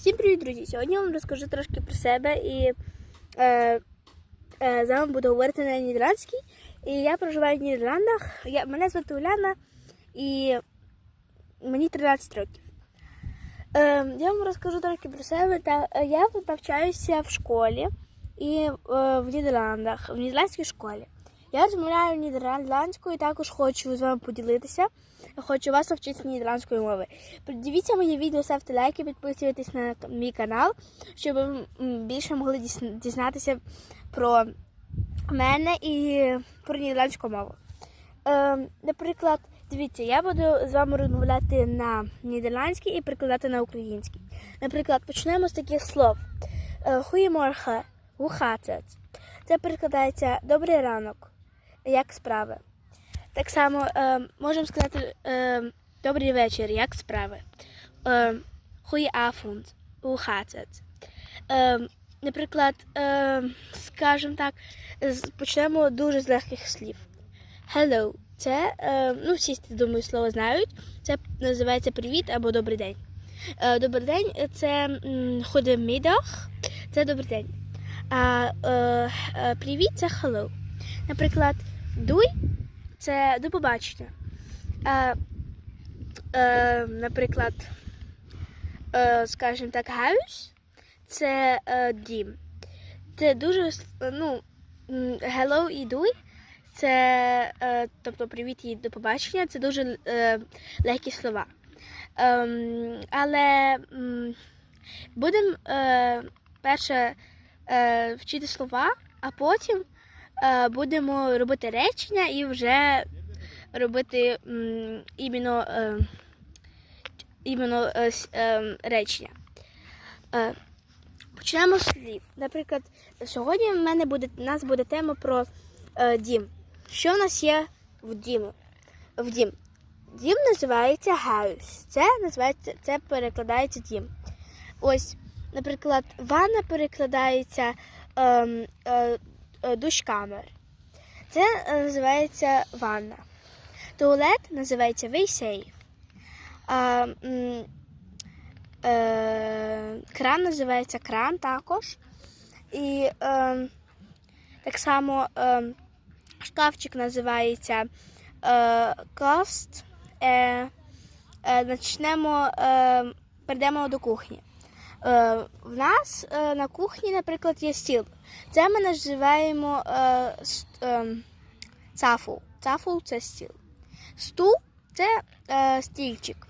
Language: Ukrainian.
Всім привіт, друзі! Сьогодні я вам розкажу трошки про себе і е, е, з вами буду говорити на нідерландській. І я проживаю в Нідерландах. Я, мене звати Уляна і мені 13 років. Е, я вам розкажу трошки про себе. Та, е, я навчаюся в школі і е, в Нідерландах, в нідерландській школі. Я розмовляю нідерландською і також хочу з вами поділитися. Хочу вас навчити нідерландської мови. Дивіться моє відео, ставте лайки, підписуйтесь на мій канал, щоб ви більше могли дізнатися про мене і про нідерландську мову. Е, наприклад, дивіться, я буду з вами розмовляти на нідерландській і перекладати на українській. Наприклад, почнемо з таких слов. Хуєморха, гухацет. Це перекладається добрий ранок, як справи. Так само е, можемо сказати е, добрий вечір, як справи. Е, gaat? Е, наприклад, е, скажімо так, почнемо дуже з легких слів. Hello. Це, е, ну, всі, думаю, слово знають. Це називається привіт або добрий день. Е, добрий день це goedemiddag, це добрий день. А е, е, привіт це hello. Наприклад, дуй це до побачення. А, е, наприклад, е, скажімо так, house це е, дім. Це дуже ну, hello і дуй. Це, е, тобто привіт і до побачення, це дуже е, легкі слова. Ем, але будемо е, перше е, вчити слова, а потім е, будемо робити речення і вже робити іменно, е, іменно е, е, речення. Е, почнемо з слів. Наприклад, сьогодні в мене буде у нас буде тема про е, дім. Що в нас є в дімі? В дім. Дім називається house. Це називається, це перекладається дім. Ось, наприклад, ванна перекладається ем, е, е, душкамер. Це е, називається ванна. Туалет називається вейсей. Е, кран називається кран також. І е, так само е, шкафчик називається е, каст. Е, е, начнемо, е, перейдемо до кухні. Е, в нас е, на кухні, наприклад, є стіл. Це ми називаємо е, цафу. Цафу це стіл. Стул це стільчик.